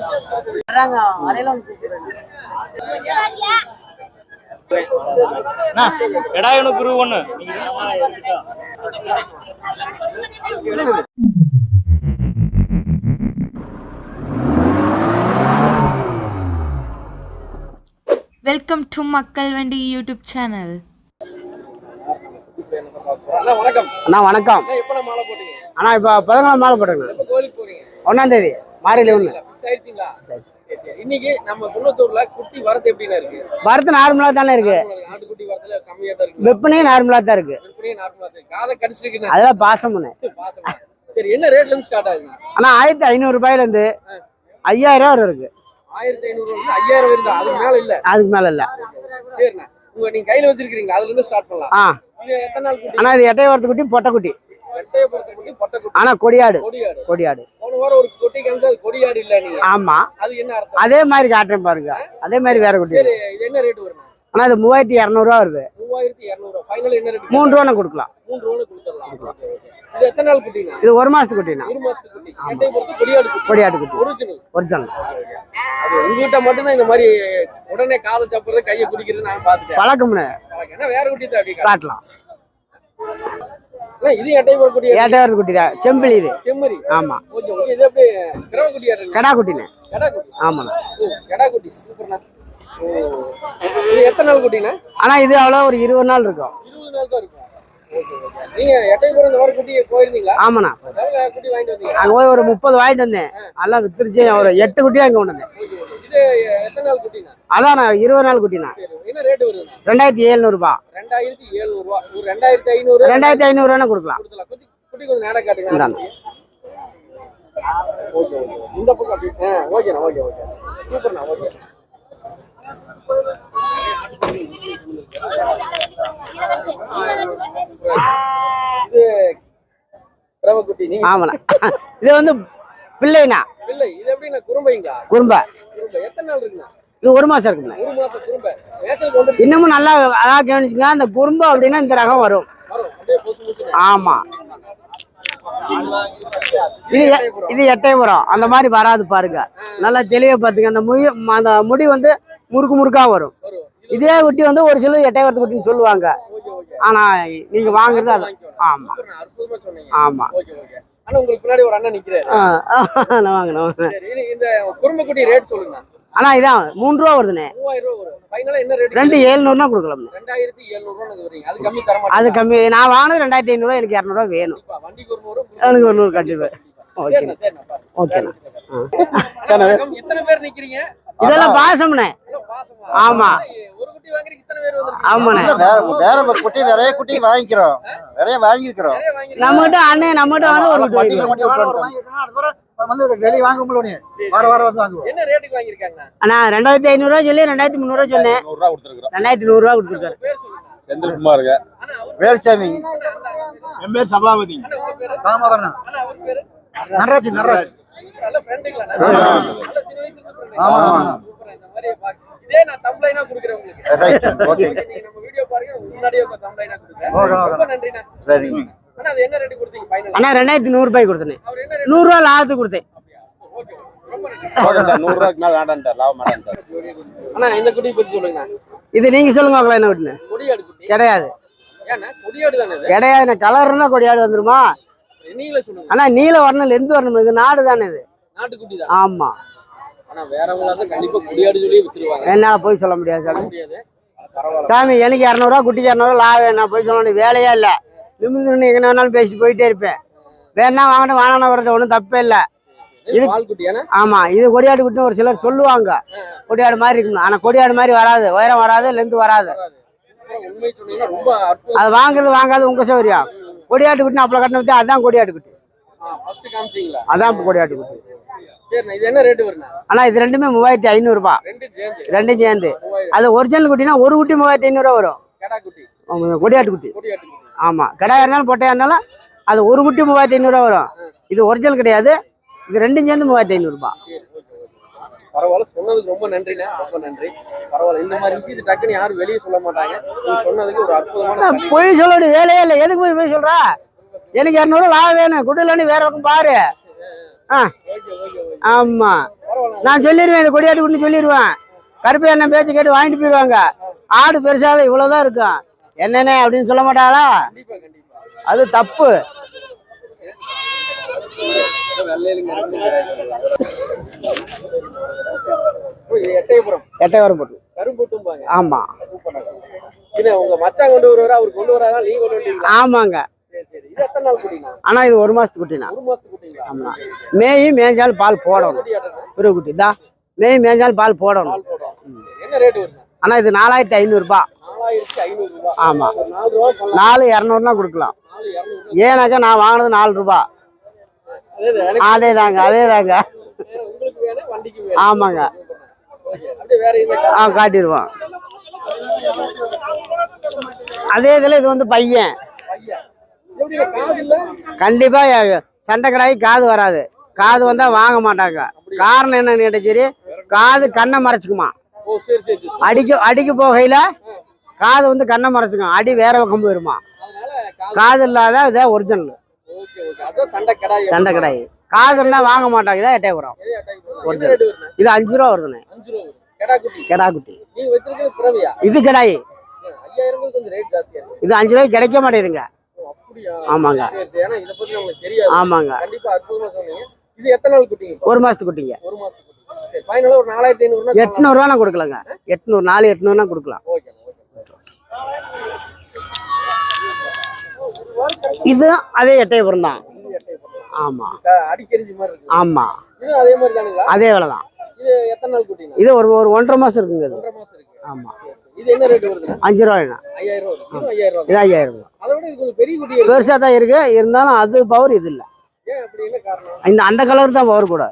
வந்து கூப்பிடுறாங்க. எடாயனு குரு ஒண்ணு. வெல்கம் டு மக்கள் வண்டி யூடியூப் சேனல் அண்ணா வணக்கம். அண்ணா வணக்கம். அண்ணா எப்ப மாலை போட்டீங்க? அண்ணா இப்போ பதினாலாம் மாலை போட்டுங்க ஒன்னாம் தேதி. மாறிலி ஒன்று ஃபிக்ஸ் ஆயிடுச்சுங்களா சரி, சரி. இன்னைக்கு நம்ம சுண்ணத்தூர்ல குட்டி வரது எப்படின்னா இருக்கு? வரத்து நார்மலாக தானே இருக்கு. ஆட்டுக்குட்டி வரதுல கம்மியா தான் இருக்கு. வெப்பனையும் நார்மலாக தான் இருக்கு. விற்பனையே நார்மலா இருக்கு. காதை கடிச்சிருக்குண்ணா அதெல்லாம் பாசம்னு பாசமா. சரி என்ன ரேட்ல இருந்து ஸ்டார்ட் ஆகுதுண்ணா ஆனால் ஆயிரத்தி ஐநூறு ரூபாயிலேருந்து ஐயாயிரம் ரூபா வரை இருக்கு. ஆயிரத்தி ஐநூறு இருந்து ஐயாயிரம் வருதா அதுக்கு மேல இல்ல? அதுக்கு மேலே இல்லை. சரிண்ணா. உங்க நீங்க கையில வச்சிருக்கீங்களா அதுல இருந்து ஸ்டார்ட் பண்ணலாம். ஆ. இது எத்தனை நாள் குட்டி? ஆனால் இது எட்டை வரத்து குட்டி பொட்டை குட்டி. ஆனால் கொடியாடு. கொடியாடு. கொடியாடு. போன வாரம் ஒரு குட்டி காமிச்சா அது கொடியாடு இல்ல நீங்க ஆமாம் அது என்ன அர்த்தம்? அதே மாதிரி காட்டுறேன் பாருங்க. அதே மாதிரி வேற குட்டி சரி இது என்ன ரேட் வரும் ஆனால் இது மூவாயிரத்தி இரநூறுவா வருது. மூணு ரூபா கொடுக்கலாம். இது எத்தனை நாள் குட்டினா இது ஒரு மாசத்துக்கு ஒரு மாசத்துக்கு குட்டி. ஒரிஜினல் அது உங்ககிட்ட மட்டும்தான் இந்த மாதிரி உடனே காலை சாப்பிடுறது கையை குடிக்கிறது நான் அப்படி காட்டு. காட்டலாம். இது குட்டி வரத்து குட்டி தான். செம்பிளி இது. செம்மறி. ஆமாம் ஓகே ஓகே இது எப்படி கிரவ குட்டியாடு கடா குட்டிண்ணே கடா குட்டி ஆமாண்ணா. ஓ கடா குட்டி சூப்பர்ண்ணா. ஓ இது எத்தனை நாள் குட்டிண்ணா? ஆனால் இது அவ்வளோ ஒரு இருபது நாள் இருக்கும். இருபது நாள் தான் இருக்கும். Okay okay. நீங்க எட்டையை பொறுத்த இந்த மாதிரி குட்டி போயிருந்தீங்களா? ஆமாண்ணா. குட்டி வாங்கிட்டு வந்தீங்க அங்கே போய் ஒரு முப்பது வாங்கிட்டு வந்தேன். எல்லாம் வித்துருச்சு. ஒரு எட்டு குட்டியாக இங்கே கொண்டு வந்தேன். அதான் இருபது நாள் வருதுண்ணா ரெண்டாயிரத்தி எழுநூறுபா. ரெண்டாயிரத்தி எழுநூறுவா ஒரு ரெண்டாயிரத்தி ஐநூறு ரெண்டாயிரத்தி ஐநூறுவானு கொடுக்கலாம். குட்டி கொஞ்சம் நேரம் காட்டுங்க. இந்த பக்கம் ஓகேண்ணா ஓகே ஓகே சூப்பர்ண்ணா ஓகே. இது ரவக்குட்டி நீங்க. ஆமாண்ணா. இது வந்து பிள்ளைண்ணா. இல்லை இது எப்படிண்ணா குறும்பைங்களா? குறும்ப. குறும்பை. எத்தனை நாள் இருக்குண்ணா? இது ஒரு மாசம் இருக்குண்ணா. ஒரு மாசம் குறும்பை. மேசலுக்கு வந்து இன்னமும் நல்லா அழகா கவனிச்சுங்க அந்த குறும்பு அப்படின்னா இந்த ரகம் வரும். ஆமா. இது இது எட்டயபுரம். அந்த மாதிரி வராது பாருங்க. நல்லா தெளிவா பாத்துங்க அந்த முடி அந்த முடி வந்து முறுக்கு முறுக்கா வரும். இதே குட்டி வந்து ஒரு சிலர் எட்டயபுரத்து குட்டின்னு சொல்லுவாங்க. ஆனா நீங்க வாங்குறது அது ஆமா. ஆமா. ஆனா உங்களுக்கு பின்னாடி ஒரு அண்ணன் நிக்கிறாரு. ஆ, நான் வாங்க நான் வாங்க. சரி இது இந்த குறும்பக்குட்டி ரேட் சொல்லுங்க. ஆனா இதான் மூணு ரூபா வருதுண்ணே. ரெண்டு ஏழுநூறுனா கொடுக்கலாம் ரெண்டாயிரத்தி வரீங்க. அது கம்மி நான் வாங்கினது ரெண்டாயிரத்தி ஐநூறுவா எனக்கு இரநூறுவா வேணும். எனக்கு ஒரு நூறு கண்டிப்பா. ஓகே. ஓகேண்ணா. இத்தனை பேர் நிக்கிறீங்க? இதெல்லாம் பாசம்ண்ணே? ஆமா. ஒரு குட்டி வாங்குறீங்க இத்தனை பேர் வந்திருக்கீங்க ஆமாண்ணே வேற வேற குட்டி நிறைய குட்டி வாங்கிக்கிறோம். நிறைய வாங்கிருக்கீங்க. நம்மகிட்ட அண்ணன் நம்மகிட்ட வந்து ஒரு குட்டி. வந்து வெளியே வாங்க முடியல வார வாரம் வந்து வாங்குவோம் என்ன ரேட்டுக்கு வாங்கிருக்காங்க அண்ணா ரெண்டாயிரத்தி ஐநூறுரூவா சொல்லி ரெண்டாயிரத்தி முந்நூறுவா சொன்னேன். ரெண்டாயிரத்தி நூறுரூவா கொடுத்துருக்காரு. செந்தில்குமாருங்க. வேல்சாமி. என் பேர் சபாபதி. அண்ணா நடராஜ் நடராஜ். நல்ல ஃப்ரெண்டுங்களா ஆமா. நல்ல சின்ன வயசுல இருந்து ஆமா, friend. ஆமா. சூப்பரா இந்த மாதிரி பாக்க- இதே நான் தம்ப்ளைனா குடுக்குறேன் உங்களுக்கு. ரைட் ஓகே ஓகே, நீங்க நம்ம வீடியோ பாருங்க முன்னாடியே உங்க தம்ப்ளைனா கொடுக்குறேன். Okay, okay. ரொம்ப நன்றிண்ணா. சரி அண்ணா அது என்ன ரேட்டு கொடுத்தீங்க ஃபைனல் அண்ணா ரெண்டாயிரத்தி கொடுத்தேன். நூறுரூவா லாபத்துக்கு கொடுத்தேன். ஓகே ரொம்ப நன்றி. போகண்டா நூறுரூவாக்கு மேலே வேண்டான்ட்டார் லாபம் வேண்டான்ட்டார் அண்ணா இந்த குட்டி பத்தி சொல்லுங்கண்ணா. இது நீங்க சொல்லுங்க என்ன கிடையாது. கிடையாது கலர் இருந்தா கொடியாடு வந்துருமா? ஆனா நீல வரணும் லெந்து வரணும். இது நாடு தானே இது? நாட்டுக்குட்டி தான். ஆமா. ஆனா வேறவங்களா இருந்தா கண்டிப்பா கொடியாடு சொல்லியே வித்துருவாங்க. என்னால போய் சொல்ல முடியாது சாமி. முடியாது. சாமி எனக்கு இரநூறுவா குட்டிக்கு இரநூறுவா லாபம் என்ன போய் சொல்ல வேலையே இல்லை. நிமிந்து எங்க வேணாலும் பேசிட்டு போயிட்டே இருப்பேன். வேணா வாங்கிட்டு வாங்கினா வரது ஒன்றும் தப்பே இல்லை. இது ஆமா இது கொடியாடு குட்டின்னு ஒரு சிலர் சொல்லுவாங்க. கொடியாடு மாதிரி இருக்கணும். ஆனா கொடியாடு மாதிரி வராது. உயரம் வராது லெந்து வராது. அது வாங்குறது வாங்காது உங்க சௌரியம் கொடியாட்டு குட்டி அப்பள கட்டின வித்து அதான் கொடியாட்டு குட்டி ஃபர்ஸ்ட் காமிச்சீங்களா? அதான் இப்ப கொடியாட்டு குட்டி சரிண்ணா இது என்ன ரேட்டு வருண்ணா? ஆனா இது ரெண்டுமே மூவாயிரத்தி ஐநூறுபா. ரெண்டும் சேர்ந்து. அது ஒரிஜினல் குட்டினா ஒரு குட்டி மூவாயிரத்தி ஐநூறுரூவா வரும். கொடியாட்டு குட்டி. ஆமா. கடாயா இருந்தாலும் பொட்டையா இருந்தாலும் அது ஒரு குட்டி மூவாயிரத்தி ஐநூறுரூவா வரும். இது ஒரிஜினல் கிடையாது. இது ரெண்டும் சேர்ந்து மூவாயிரத்தி ஐநூறுபா. பரவாயில்ல சொன்னதுக்கு ரொம்ப நன்றிண்ணே. ரொம்ப நன்றி. பரவாயில்ல இந்த மாதிரி விஷயத்தை டக்குன்னு யாரும் வெளியே சொல்ல மாட்டாங்க. நீங்க சொன்னதுக்கு ஒரு அற்புதமான பொய் சொல்ல வேண்டிய வேலையே இல்லை. எதுக்கு போய் போய் சொல்றா? எனக்கு இரநூறுவா லாபம் வேணும். குட்டிலன்னு வேற பக்கம் பாரு. ஆ. ஆமா. நான் சொல்லிடுவேன் இந்த கொடியாட்டு குட்டி சொல்லிடுவேன் கருப்பு எண்ணெய் பேச்சு கேட்டு வாங்கிட்டு போயிடுவாங்க. ஆடு பெருசாக இவ்வளோதான் இருக்கும். என்னென்ன அப்படின்னு சொல்ல கண்டிப்பா அது தப்பு. எட்டயபுரம். எட்டையாயிரம் போட்டு. கரும்புட்டும்பாங்க. ஆமாம் சூப்பரா இது உங்க மச்சான் கொண்டு வருவாரா? அவர் கொண்டு வராதா நீங்க கொண்டு வருவீங்களா? ஆமாங்க. சரி இது ஒரு குட்டினா. மாசத்துக்கு குட்டிங்களா? ஆமாம் மேயி மேய்ஞ்சாலும் பால் போடணும். குட்டி தான்? மேய் மேய்ஞ்சாலும் பால் போடணும். ஆனால் இது நாலாயிரத்தி ஐநூறுரூபா நாலாயிரத்தி ஐநூறு ரூபாய் ஆமாம் ஒரு நாலு இரநூறுனா கொடுக்கலாம். ஏன்னாக்கா நான் வாங்கினது நாலு ரூபா. தாங்க அதே தாங்க வேணும், உங்களுக்கு வேணும் வண்டிக்கு வேணும் ஆமாங்க. ஆ காட்டிடுவோம். அதே இதில் இது வந்து பையன். கண்டிப்பாக சண்டை கடாயி காது வராது. காது வந்தால் வாங்க மாட்டாங்க. காரணம் என்னன்னு கேட்டால் சரி காது கண்ணை மறைச்சிக்குமா. அடிக்க அடிக்க போகையில் காது வந்து கண்ணை மறைச்சிக்கும். அடி வேற பக்கம் போயிருமா. காது இல்லாத இதான் ஒரிஜினல் சண்டை கடாய். சண்டை கடாயி. காது இருந்தால் வாங்க மாட்டாங்க. இதான் எட்டயபுரம். இது அஞ்சு ரூபா வருதுண்ணே. அஞ்சு ரூபா வரும் கெடா குட்டி. கெடா குட்டி நீங்க வச்சிருக்கிறது பிறவியா? இது கடாயி. இது அஞ்சு ரூபாய்க்கு கிடைக்க அப்படியா? ஆமாங்க. ஆமாங்க? ஒரு மாசத்து குட்டிங்க. எட்நூறுவா நான் கொடுக்கலங்க. எட்நூறு நாலு எட்நூறுனா கொடுக்கலாம். Okay okay. இது அதே எட்டயபுரம் தான். இது எட்டை போடுறோம். ஆமா க- அடிக்கரிஞ்சி மாதிரி இருக்கு ஆமா. இது அதே மாதிரி தானுங்களா? அதே வேலை தான் இது எத்தனை நாள் குட்டிங்க இது ஒரு ஒரு ஒன்றரை மாசம் இருக்குங்க இது. ஒன்றரை மாசம் இருக்கு. ஆமா. சரி, சரி. இது என்ன ரேட் வருதுண்ணா? அஞ்சு ரூபாய்ண்ணா ஐயாயிரம் ரூபா ஐயாயிரம் ரூபா இது ஐயாயிரம் ரூபாய் அதை விட இது கொஞ்சம் பெரிய குட்டி இருக்கு. பெருசா தான் இருக்கு. இருந்தாலும் அது பவர் இது இல்ல. ஏன் அப்படி என்ன காரணம்? இந்த அந்த கலர் தான் பவர் கூட.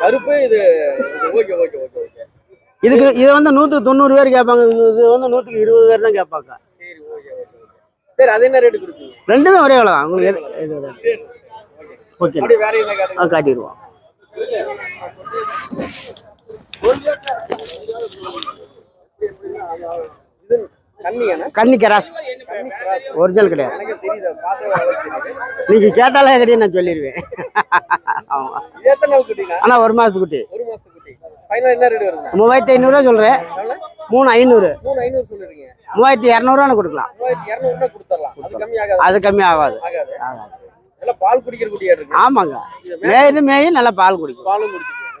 கருப்பு இது ஓகே ஓகே ஓகே ஓகே இதுக்கு இது வந்து நூற்றுக்கு தொண்ணூறு பேர் கேட்பாங்க. இது வந்து நூற்றுக்கு இருபது பேர் தான் கேட்பாங்க. சரி ஓகே ஓகே சரி அது என்ன ரேட் கொடுப்பீங்க ரெண்டுமே ஒரே வேலை தான். உங்களுக்கு ஓகே. வேற என்ன ஆ காட்டிடுவோம். கன்னி கராஸ். ஒரிஜினல் கிடையாது. நீங்க கேட்டாலே கிடையாது நான் சொல்லிடுவேன் ஆனா ஒரு மாசத்து குட்டி ஒரு மாசம் குட்டி ஃபைனல் என்ன ரேட் வருதுண்ணா? மூவாயிரத்தி ஐநூறுரூவா சொல்றேன்? மூணு ஐநூறு. மூணு ஐநூறு சொல்லிருக்கீங்க. மூவாயிரத்தி இரநூறுவா கொடுக்கலாம். மூவாயிரத்தி இரநூறுனா கொடுத்துடலாம். அது கம்மி ஆகாது. அது கம்மி ஆகாது. ஆகாது. எல்லாம் பால் குடிக்கிற குட்டியா இருக்கு. ஆமாங்க. மேயுது மேயும் நல்லா பால் குடிக்கும். பாலும்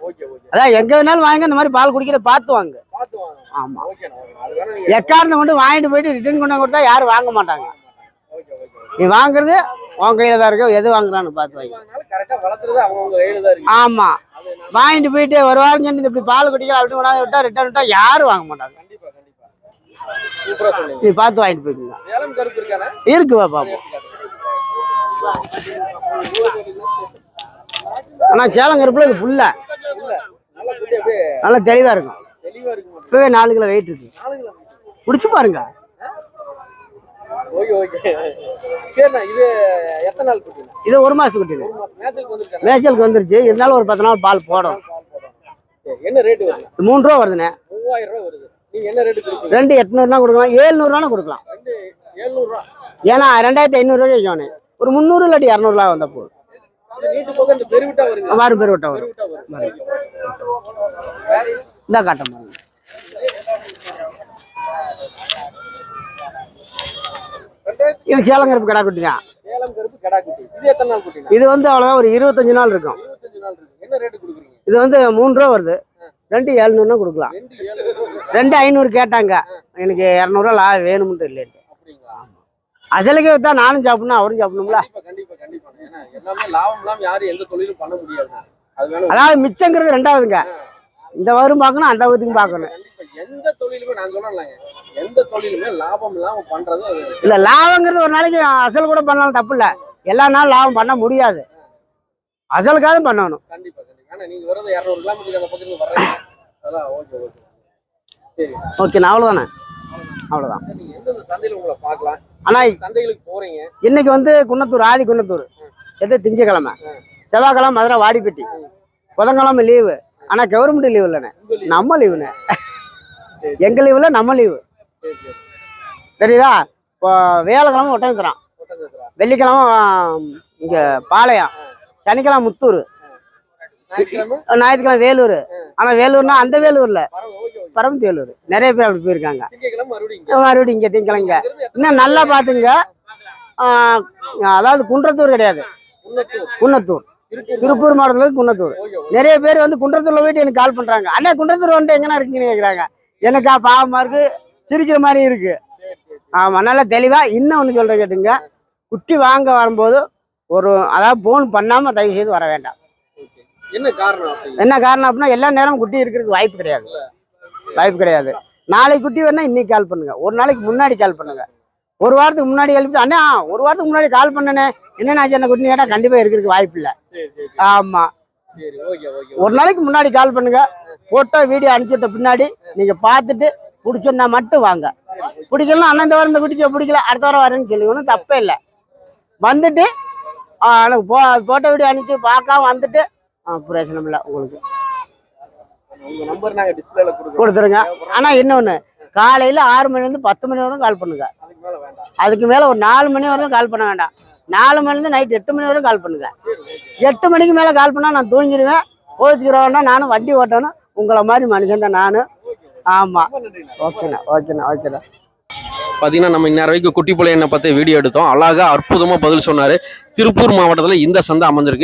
ஓகே அதான் எங்க வேணாலும் வாங்க இந்த மாதிரி பால் குடிக்கிற பார்த்து வாங்க. ஆமா. எக்காரணம் மட்டும் வாங்கிட்டு போயிட்டு ரிட்டர்ன் கொண்டு கொடுத்தா யாரும் வாங்க மாட்டாங்க. நீ வாங்குறது உன் கையில தான் இருக்கு. எது வாங்குறான்னு பார்த்து வாங்க ஆமா. வாங்கிட்டு போயிட்டு ஒரு வாரம் சென்று இப்படி பால் குடிக்கலாம் அப்படி கொண்டாந்து விட்டா ரிட்டர்ன் விட்டா யாரும் வாங்க மாட்டாங்க. நீ பார்த்து வாங்கிட்டு போய்க்குங்க இருக்குவா பாப்போம் ஆனா சேலங்கருப்புல இது புல்ல. நல்லா தெளிவா இருக்கும். இப்பவே நாலு கிலோ வெயிட் இருக்கு. குடிச்சு பாருங்க. Okay okay. சரிண்ணா இது எத்தனை நாள் குட்டிண்ணா? இது ஒரு மேசலுக்கு வந்துருக்கானே மேய்ச்சலுக்கு வந்துருச்சு? இருந்தாலும் ஒரு பத்து நாள் பால் போடும் என்ன ரேட் வருது? மூணு ரூபா வருதுண்ணே. மூவாயிரம் ரூபாய் வருது. நீங்க என்ன ரேட்டு கொடுப்பீங்க? ரெண்டு எட்நூறுனா கொடுக்கலாம். ஏழ்நூறுவானா கொடுக்கலாம். ரெண்டு ஏன்னா ரெண்டாயிரத்தி ஐநூறுரூவா வைக்கணும் ஒரு முந்நூறு இல்லாட்டி இரநூறுவா வந்த போதும். வாரம் பேர் விட்டா வரும் பெருவிட்டா வரும்? இந்த காட்டம் பாருங்க. இது சேலங்கருப்பு கடா குட்டி தான் சேலம் கருப்பு கடா குட்டி. இது எத்தனை நாள் குட்டிண்ணா இது வந்து அவ்வளோதான் ஒரு இருபத்தஞ்சு நாள் இருக்கும். என்ன ரேட்டு கொடுக்குறீங்க? இது வந்து மூணு ரூபா வருது. ரெண்டு ஏழ்நூறுனா கொடுக்கலாம். ரெண்டு ஐநூறு கேட்டாங்க. எனக்கு இரநூறுவா லா வேணும்னு இல்லைன்ட்டு அசலுக்கு தான் நானும் சாப்பிடணும் அவரும் சாப்பிடணும்ல. அதாவது மிச்சங்கிறது ரெண்டாவதுங்க. இந்த வரும் பார்க்கணும் அந்த வகுத்துக்கும் பார்க்கணும். எந்த தொழிலுமே நான் சொல்லலைங்க எந்த தொழிலுமே லாபம் இல்லாம பண்றது இல்லை லாபங்கிறது ஒரு நாளைக்கு அசல் கூட பண்ணலாம் தப்பு இல்லை. எல்லா நாளும் லாபம் பண்ண முடியாது. அசலுக்காக பண்ணணும். கண்டிப்பா கண்டிப்பா. நீங்க வரது இரநூறு கிலோமீட்டருக்கு அந்த பக்கத்துல வர்றீங்க. அதெல்லாம் ஓகே ஓகே. சரி. ஓகே நான் அவ்வளோதானே அவ்வளோதான் நீங்க எந்தெந்த சந்தையில உங்களை பார்க்கலாம்? ஆனால் சந்தைகளுக்கு போறீங்க? இன்னைக்கு வந்து குன்னத்தூர் ஆதி குன்னத்தூர். எது? திங்கக்கிழமை. செவ்வாய்க்கிழமை மதுரை வாடிப்பட்டி. புதன்கிழமை லீவு. ஆனால் கவர்மெண்ட் லீவு இல்லைண்ணே. நம்ம லீவுண்ணே. சரி. எங்கள் லீவில் நம்ம லீவு தெரியுதா? இப்போ வேலைக்கிழமை ஒட்டஞ்சத்திரா. வெள்ளிக்கிழமை இங்கே பாளையம். சனிக்கிழமை முத்தூர். ஞாயிற்றுக்கிழமை? வேலூர். ஆனா வேலூர்னா அந்த வேலூர்ல. பரமத்தி வேலூர் நிறைய பேர் அப்படி போயிருக்காங்க. மறுபடியும் இங்க. திங்கலைங்க இன்னும் நல்லா பாத்துங்க அதாவது குன்றத்தூர் கிடையாது. குன்னத்தூர். திருப்பூர் மாவட்டத்துல குன்னத்தூர். நிறைய பேர் வந்து குன்றத்தூர்ல போயிட்டு எனக்கு கால் பண்றாங்க. அண்ணா குன்றத்தூர் வந்துட்டு எங்கண்ணா இருக்கீங்கன்னு கேக்குறாங்க. எனக்கா பாவமா இருக்கு சிரிக்கிற மாதிரி இருக்கு. ஆமா நல்லா தெளிவா இன்னும் ஒன்று சொல்றேன் கேட்டுங்க. குட்டி வாங்க வரும்போது ஒரு அதாவது போன் பண்ணாம தயவு செய்து வர வேண்டாம். என்ன காரணம் என்ன காரணம் அப்படின்னா எல்லா நேரமும் குட்டி இருக்கிறதுக்கு வாய்ப்பு கிடையாது. வாய்ப்பு கிடையாது. நாளைக்கு குட்டி வேணா இன்னைக்கு கால் பண்ணுங்க. ஒரு நாளைக்கு முன்னாடி கால் பண்ணுங்க. ஒரு வாரத்துக்கு முன்னாடி எழுப்பிட்டு அண்ணா ஒரு வாரத்துக்கு முன்னாடி கால் பண்ணனே. என்னென்ன ஆச்சு என்ன குட்டி கேட்டா கண்டிப்பா இருக்கிறதுக்கு வாய்ப்பு இல்லை. சரி ஒரு நாளைக்கு முன்னாடி கால் பண்ணுங்க. போட்டோ வீடியோ அனுப்பிச்சுட்ட பின்னாடி நீங்க பார்த்துட்டு பிடிச்சோன்னா மட்டும் வாங்க. பிடிக்கலாம் அண்ணன் இந்த வாரம் இந்த பிடிச்ச பிடிக்கல அடுத்த வாரம் வரேன்னு சொல்லி ஒன்றும் தப்பே இல்லை. வந்துட்டு எனக்கு போ போட்டோ வீடியோ அனுப்பிச்சு பார்க்காம வந்துட்டு பிரயோஜனம் இல்லை உங்களுக்கு. கொடுத்துருங்க. ஆனா இன்னொன்று காலையில ஆறு மணிலேருந்து பத்து மணி வரைக்கும் கால் பண்ணுங்க. அதுக்கு மேல ஒரு நாலு மணி வரைக்கும் கால் பண்ண வேண்டாம். நாலு மணிலேருந்து நைட் எட்டு மணி வரைக்கும் கால் பண்ணுங்க. எட்டு மணிக்கு மேல கால் பண்ணா நான் தூங்கிடுவேன். கோச்சுக்கிறவன்னா நானும் வண்டி ஓட்டணும். உங்களை மாதிரி மனுஷன் தான் நானும் ஆமா. ஓகேண்ணா ஓகேண்ணா ஓகேண்ணா பார்த்தீங்கன்னா நம்ம இந்நேரம் வரைக்கும் குட்டி புள்ளையனை பற்றி வீடியோ எடுத்தோம். அழகா அற்புதமாக பதில் சொன்னார். திருப்பூர் மாவட்டத்தில் இந்த சந்தை அமைஞ்சிருக்கு.